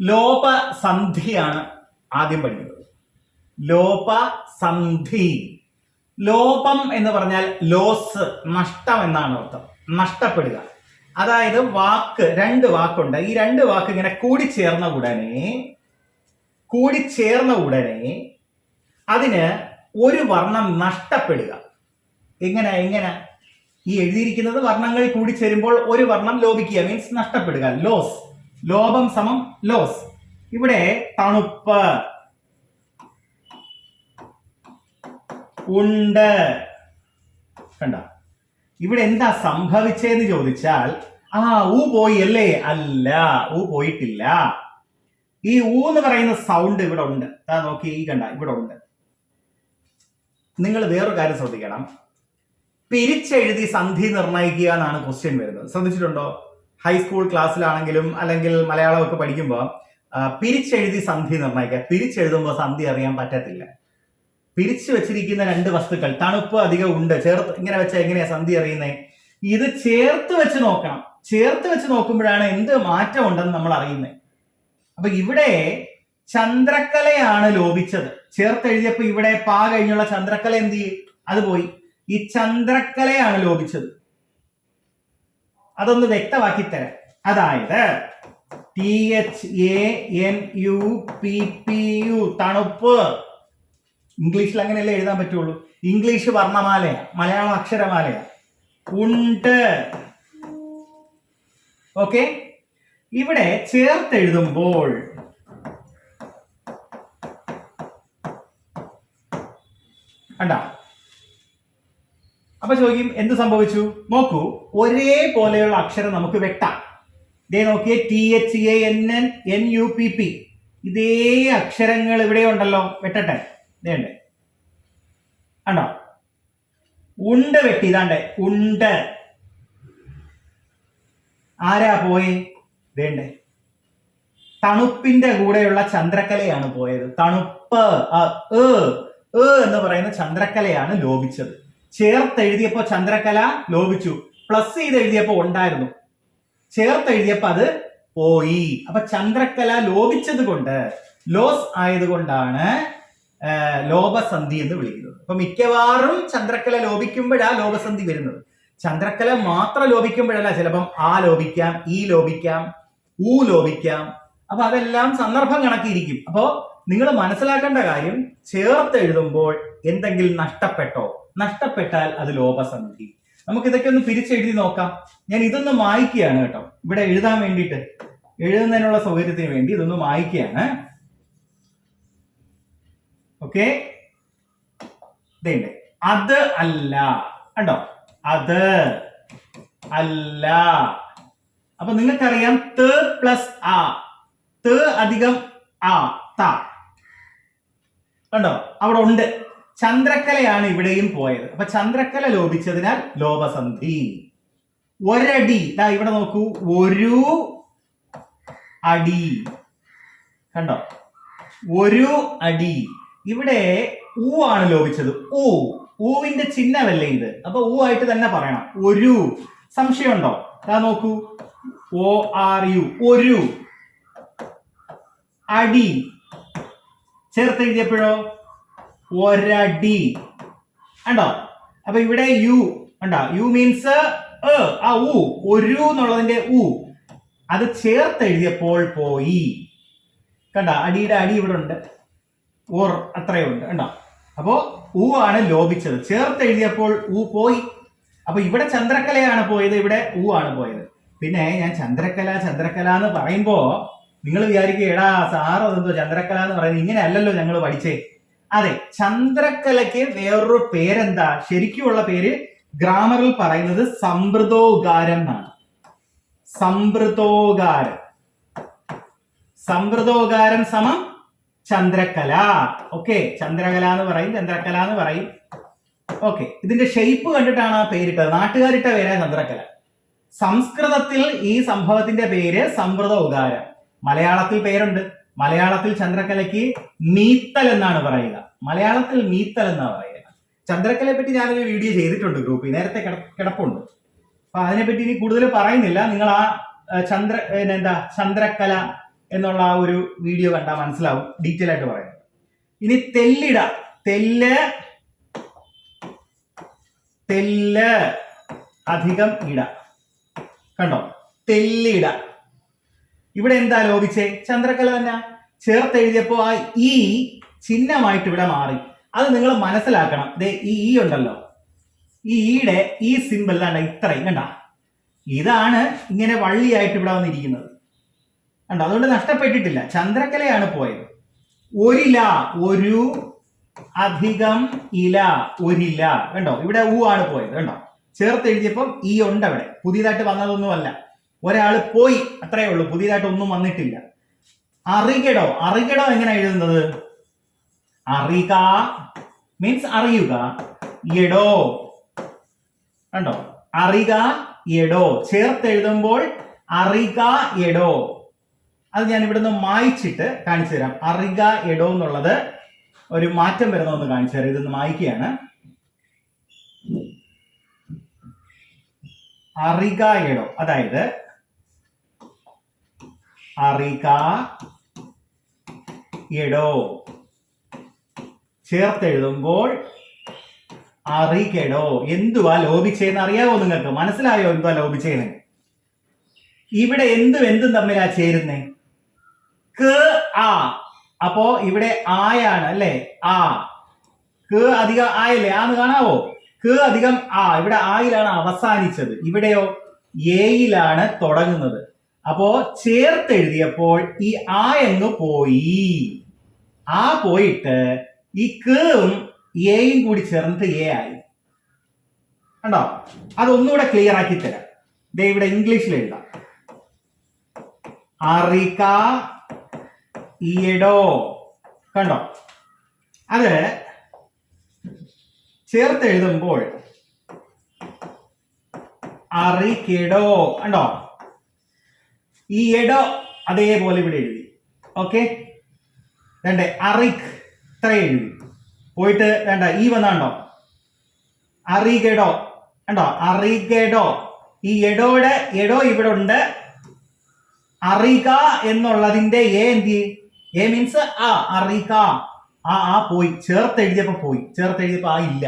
ലോപസന്ധിയാണ് ആദ്യം പഠിക്കുന്നത്. ലോപസന്ധി. ലോപം എന്ന് പറഞ്ഞാൽ ലോസ് നഷ്ടം എന്നാണ് അർത്ഥം. നഷ്ടപ്പെടുക. അതായത് വാക്ക് രണ്ട് വാക്കുണ്ട്. ഈ രണ്ട് വാക്ക് ഇങ്ങനെ കൂടിച്ചേർന്ന ഉടനെ കൂടിച്ചേർന്ന ഉടനെ അതിന് ഒരു വർണം നഷ്ടപ്പെടുക. എങ്ങനെ? എങ്ങനെ? ഈ എഴുതിയിരിക്കുന്നത് വർണങ്ങൾ കൂടിച്ചേരുമ്പോൾ ഒരു വർണം ലോപിക്കുക. മീൻസ് നഷ്ടപ്പെടുക. ലോസ് ലോപം സമം ലോസ്. ഇവിടെ തണുപ്പ്. ഉണ്ട്. കണ്ട? ഇവിടെ എന്താ സംഭവിച്ചതെന്ന് ചോദിച്ചാൽ ആ ഊ പോയി അല്ലേ അല്ല ഊ പോയിട്ടില്ല. ഈ ഊ എന്ന് പറയുന്ന സൗണ്ട് ഇവിടെ ഉണ്ട്. അതാ നോക്കി ഈ കണ്ട ഇവിടെ ഉണ്ട്. നിങ്ങൾ വേറൊരു കാര്യം ശ്രദ്ധിക്കണം. പിരിച്ചെഴുതി സന്ധി നിർണയിക്കുക എന്നാണ് ക്വസ്റ്റ്യൻ വരുന്നത്. ശ്രദ്ധിച്ചിട്ടുണ്ടോ? ഹൈസ്കൂൾ ക്ലാസ്സിലാണെങ്കിലും അല്ലെങ്കിൽ മലയാളമൊക്കെ പഠിക്കുമ്പോൾ പിരിച്ചെഴുതി സന്ധി നിർണയിക്കുക. പിരിച്ചെഴുതുമ്പോൾ സന്ധി അറിയാൻ പറ്റത്തില്ല. പിരിച്ചു വെച്ചിരിക്കുന്ന രണ്ട് വസ്തുക്കൾ തണുപ്പ് അധികം ഉണ്ട് ചേർത്ത് ഇങ്ങനെ വെച്ചാൽ എങ്ങനെയാ സന്ധി അറിയുന്നത് ഇത് ചേർത്ത് വെച്ച് നോക്കണം. ചേർത്ത് വെച്ച് നോക്കുമ്പോഴാണ് എന്ത് മാറ്റം ഉണ്ടെന്ന് നമ്മൾ അറിയുന്നത് അപ്പൊ ഇവിടെ ചന്ദ്രക്കലയാണ് ലോപിച്ചത്. ചേർത്ത് എഴുതിയപ്പോ ഇവിടെ പാ കഴിഞ്ഞുള്ള ചന്ദ്രക്കല എന്ത് ചെയ്യും? അത് പോയി. ഈ ചന്ദ്രക്കലയാണ് ലോപിച്ചത്. അതൊന്ന് വ്യക്തമാക്കി തരാം അതായത് T H A N U P P U തണുപ്പ്. ഇംഗ്ലീഷിൽ അങ്ങനെയല്ലേ എഴുതാൻ പറ്റുള്ളൂ? ഇംഗ്ലീഷ് വർണമാലയാ മലയാളം അക്ഷരമാലയാ. ഉണ്ട്. ഓക്കെ? ഇവിടെ ചേർത്ത് എഴുതുമ്പോൾ കണ്ട? അപ്പൊ ചോദിക്കും എന്ത് സംഭവിച്ചു? നോക്കൂ ഒരേപോലെയുള്ള അക്ഷരം നമുക്ക് വെട്ടാം. ഇതേ നോക്കിയേ T H A N N N U P P ഇതേ അക്ഷരങ്ങൾ ഇവിടെ ഉണ്ടല്ലോ വെട്ടട്ടെ. ഇതേണ്ട് കണ്ടോ? ഉണ്ട് വെട്ടി ഇതാണ്ടേ ഉണ്ട്. ആരാ പോയി? വേണ്ടേ തണുപ്പിന്റെ കൂടെയുള്ള ചന്ദ്രക്കലയാണ് പോയത്. തണുപ്പ് എന്ന് പറയുന്ന ചന്ദ്രക്കലയാണ് ലോപിച്ചത്. ചേർത്ത് എഴുതിയപ്പോ ചന്ദ്രകല ലോപിച്ചു. പ്ലസ് ചെയ്ത് എഴുതിയപ്പോ ഉണ്ടായിരുന്നു. ചേർത്ത് എഴുതിയപ്പോ അത് പോയി. അപ്പൊ ചന്ദ്രകല ലോപിച്ചത് കൊണ്ട് ലോസ് ആയതുകൊണ്ടാണ് ലോപസന്ധി എന്ന് വിളിക്കുന്നത്. അപ്പൊ മിക്കവാറും ചന്ദ്രക്കല ലോപിക്കുമ്പോഴാ ലോപസന്ധി വരുന്നത്. ചന്ദ്രക്കല മാത്രം ലോപിക്കുമ്പോഴല്ല ചിലപ്പം ആ ലോപിക്കാം ഈ ലോപിക്കാം ഊ ലോപിക്കാം. അപ്പൊ അതെല്ലാം സന്ദർഭം കണക്കിയിരിക്കും. അപ്പോ നിങ്ങൾ മനസ്സിലാക്കേണ്ട കാര്യം ചേർത്ത് എഴുതുമ്പോൾ എന്തെങ്കിലും നഷ്ടപ്പെട്ടോ? നഷ്ടപ്പെട്ടാൽ അത് ലോപസന്ധി. നമുക്ക് ഇതൊക്കെ ഒന്ന് പിരിച്ചെഴുതി നോക്കാം. ഞാൻ ഇതൊന്ന് വായിക്കുകയാണ് കേട്ടോ. ഇവിടെ എഴുതാൻ വേണ്ടിയിട്ട്. എഴുതുന്നതിനുള്ള സൗകര്യത്തിന് വേണ്ടി ഇതൊന്ന് വായിക്കുകയാണ് ഓക്കെ? ഇതേണ്ടേ അത് അല്ല. കണ്ടോ? അത് അല്ല. അപ്പൊ നിങ്ങൾക്കറിയാം ത് പ്ലസ് ആ. ത് അധികം ആ ത. കണ്ടോ? അവിടെ ഉണ്ട്. ചന്ദ്രക്കലയാണ് ഇവിടെയും പോയത്. അപ്പൊ ചന്ദ്രക്കല ലോപിച്ചതിനാൽ ലോപസന്ധി. ഒരടി. ഇതാ ഇവിടെ നോക്കൂ. ഒരു അടി. കണ്ടോ? ഒരു അടി. ഇവിടെ ഊ ആണ് ലോപിച്ചത്. ഊ. ഊവിന്റെ ചിഹ്നമല്ലേ ഇത്? അപ്പൊ ഊ ആയിട്ട് തന്നെ പറയണം. ഒരു. സംശയമുണ്ടോ? ഇതാ നോക്കൂ. O R U. ഒരു. അടി. ചേർത്ത് എഴുതിയപ്പോഴോ? ഒരടി. കണ്ടോ? അപ്പൊ ഇവിടെ യു കണ്ടോ? യു മീൻസ് ആ ഉ ഒരു എന്നുള്ളതിന്റെ ഉ അത് ചേർത്ത് എഴുതിയപ്പോൾ പോയി. കണ്ട? അടിയുടെ അടി ഇവിടെ ഉണ്ട്. ഓർ അത്രയുണ്ട്. കണ്ടോ? അപ്പോ ഉ ആണ് ലോപിച്ചത്. ചേർത്ത് എഴുതിയപ്പോൾ ഉ പോയി. അപ്പൊ ഇവിടെ ചന്ദ്രക്കലയാണ് പോയത് ഇവിടെ ഉ ആണ് പോയത്. പിന്നെ ഞാൻ ചന്ദ്രക്കല ചന്ദ്രക്കല എന്ന് പറയുമ്പോ നിങ്ങൾ വിചാരിക്കുക എടാ സാറ് അതെന്തോ ചന്ദ്രക്കല എന്ന് പറയുന്നത്. ഇങ്ങനെ അല്ലല്ലോ ഞങ്ങൾ പഠിച്ചേ. അതെ ചന്ദ്രക്കലയ്ക്ക് വേറൊരു പേരെന്താ? ശരിക്കുമുള്ള പേര് ഗ്രാമറിൽ പറയുന്നത് സമൃദ്ധോകാരം എന്നാണ്. സമൃദ്ധോകാരം സമൃദ്ധോകാരം സമം ചന്ദ്രക്കല ഓക്കെ ചന്ദ്രകല എന്ന് പറയും ചന്ദ്രക്കല എന്ന് പറയും. ഓക്കെ ഇതിന്റെ ഷെയ്പ്പ് കണ്ടിട്ടാണ് ആ പേരിട്ടത്. നാട്ടുകാരിട്ട പേരാ ചന്ദ്രക്കല സംസ്കൃതത്തിൽ ഈ സംഭവത്തിന്റെ പേര് സമൃദ്ധ ഉകാരം മലയാളത്തിൽ പേരുണ്ട്. മലയാളത്തിൽ ചന്ദ്രക്കലയ്ക്ക് മീത്തൽ എന്നാണ് പറയുക. മലയാളത്തിൽ മീത്തൽ എന്നാണ് പറയുക. ചന്ദ്രക്കലയെ പറ്റി ഞാനൊരു വീഡിയോ ചെയ്തിട്ടുണ്ട് ഗ്രൂപ്പിൽ നേരത്തെ കിട- കിടപ്പുണ്ട്. അപ്പൊ അതിനെപ്പറ്റി ഇനി കൂടുതൽ പറയുന്നില്ല. നിങ്ങൾ ആ ചന്ദ്ര എന്താ ചന്ദ്രക്കല എന്നുള്ള ആ ഒരു വീഡിയോ കണ്ടാൽ മനസ്സിലാവും. ഡീറ്റെയിൽ ആയിട്ട് പറയാം. ഇനി തെല്ലിട. തെല്ല് തെല്ല് അധികം ഇട. കണ്ടോ? തെല്ലിട. ഇവിടെ എന്താ ലോപിച്ചേ? ചന്ദ്രക്കല തന്നെ ചേർത്ത് ആ ഈ ചിഹ്നമായിട്ട് ഇവിടെ മാറി. അത് നിങ്ങൾ മനസ്സിലാക്കണം. ദേ ഈ ഈ ഉണ്ടല്ലോ. ഈ ഈയുടെ ഈ സിമ്പിൾ ആണ് ഇത്രയും കണ്ട? ഇതാണ് ഇങ്ങനെ വള്ളിയായിട്ട് ഇവിടെ വന്നിരിക്കുന്നത്. കണ്ടോ? അതുകൊണ്ട് നഷ്ടപ്പെട്ടിട്ടില്ല. ചന്ദ്രക്കലയാണ് പോയത്. ഒരില ഒരു അധികം ഇല ഒരില. കണ്ടോ? ഇവിടെ ഊ ആണ് പോയത്. കണ്ടോ? ചേർത്ത് എഴുതിയപ്പം ഈ ഉണ്ട് അവിടെ. പുതിയതായിട്ട് വന്നതൊന്നുമല്ല. ഒരാൾ പോയി. അത്രയേ ഉള്ളൂ. പുതിയതായിട്ട് ഒന്നും വന്നിട്ടില്ല. അറികടോ? അറികടോ എങ്ങനെ എഴുതുന്നത്? അറിക മീൻസ് അറിയുക. എടോ. കണ്ടോ? അറിക എടോ. ചേർത്ത് എഴുതുമ്പോൾ അറിക എടോ. അത് ഞാൻ ഇവിടുന്ന് മായിച്ചിട്ട് കാണിച്ചു തരാം. അറിക എടോ എന്നുള്ളത് ഒരു മാറ്റം വരുന്നതെന്ന് കാണിച്ചു തരാം. ഇതൊന്ന് മായ്ക്കുകയാണ്. അറിക എടോ. അതായത് അറിക എടോ. ചേർത്തെഴുതുമ്പോൾ അറികെടോ എന്തുവാ ലോപിച്ചേന്ന് അറിയാവോ നിങ്ങൾക്ക്? മനസ്സിലായോ എന്തുവാ ലോപിച്ചേന്ന്? ഇവിടെ എന്തും എന്തും തമ്മിലാ ചേരുന്നേ? ക ആ. അപ്പോ ഇവിടെ ആയാണ് അല്ലേ? ആ. ക അധികം ആയല്ലേ? ആന്ന് കാണാവോ? ക അധികം ആ. ഇവിടെ ആയിലാണ് അവസാനിച്ചത്. ഇവിടെയോ? എയിലാണ് തുടങ്ങുന്നത്. അപ്പോ ചേർത്തെഴുതിയപ്പോൾ ഈ ആ എന്ന് പോയി. ആ പോയിട്ട് ഈ കേവും എയും കൂടി ചേർന്നിട്ട് എ ആയി. കണ്ടോ? അതൊന്നുകൂടെ ക്ലിയർ ആക്കി തരാം. ദേ ഇവിടെ ഇംഗ്ലീഷിൽ എഴുതാം. അറിക ഈയടോ. കണ്ടോ? അത് ചേർത്ത് എഴുതുമ്പോൾ കണ്ടോ? ഈ എടോ അതേപോലെ ഇവിടെ എഴുതി. ഓക്കെ രണ്ട് അറിക് ഇത്ര എഴുതി. പോയിട്ട് വേണ്ട ഈ വന്നാണ്ടോ അറികെടോ കണ്ടോ? അറികെടോ ഈ എടോയുടെ എടോ ഇവിടെ ഉണ്ട്. അറിക എന്നുള്ളതിന്റെ എ എന്ത് എ മീൻസ് ആ അറിക ആ ആ പോയി. ചേർത്ത് എഴുതിയപ്പോ പോയി. ചേർത്ത് എഴുതിയപ്പോ ആ ഇല്ല.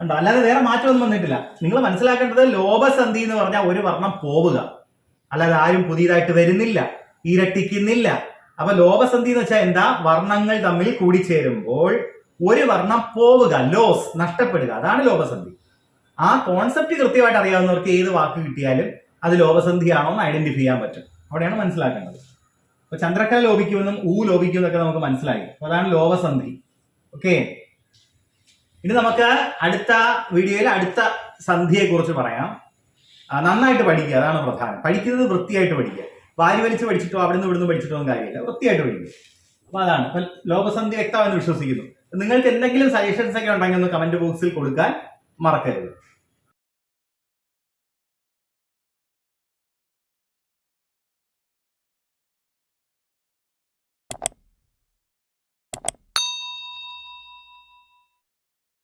കണ്ടോ? അല്ലാതെ വേറെ മാറ്റമൊന്നും വന്നിട്ടില്ല. നിങ്ങൾ മനസ്സിലാക്കേണ്ടത് ലോപസന്ധി എന്ന് പറഞ്ഞാൽ ഒരു വർണം പോവുക. അല്ലാതെ ആരും പുതിയതായിട്ട് വരുന്നില്ല ഇരട്ടിക്കുന്നില്ല. അപ്പൊ ലോപസന്ധി എന്ന് വെച്ചാൽ എന്താ? വർണങ്ങൾ തമ്മിൽ കൂടിച്ചേരുമ്പോൾ ഒരു വർണം പോവുക ലോസ് നഷ്ടപ്പെടുക. അതാണ് ലോപസന്ധി. ആ കോൺസെപ്റ്റ് കൃത്യമായിട്ട് അറിയാവുന്നവർക്ക് ഏത് വാക്ക് കിട്ടിയാലും അത് ലോപസന്ധിയാണോ എന്ന് ഐഡന്റിഫൈ ചെയ്യാൻ പറ്റും. അവിടെയാണ് മനസ്സിലാക്കേണ്ടത്. അപ്പൊ ചന്ദ്രക്കല ലോപിക്കുമെന്നും ഊ ലോപിക്കുമെന്നൊക്കെ നമുക്ക് മനസ്സിലായി. അപ്പൊ അതാണ് ലോപസന്ധി. ഓക്കെ? ഇനി നമുക്ക് അടുത്ത വീഡിയോയിൽ അടുത്ത സന്ധിയെ കുറിച്ച് പറയാം. നന്നായിട്ട് പഠിക്കുക അതാണ് പ്രധാനം. പഠിക്കുന്നത് വൃത്തിയായിട്ട് പഠിക്കുക. വാരി വലിച്ച് പഠിച്ചിട്ടോ അവിടെ നിന്ന് ഇവിടുന്ന് പഠിച്ചിട്ടോ ഒന്നും കാര്യമില്ല. വൃത്തിയായിട്ട് പഠിക്കുക. അപ്പൊ അതാണ്. ഇപ്പൊ ലോകസന്ധി വ്യക്തമാണെന്ന് വിശ്വസിക്കുന്നു. നിങ്ങൾക്ക് എന്തെങ്കിലും സജഷൻസ് ഒക്കെ ഉണ്ടെങ്കിൽ ഒന്ന് കമന്റ് ബോക്സിൽ കൊടുക്കാൻ മറക്കരുത്.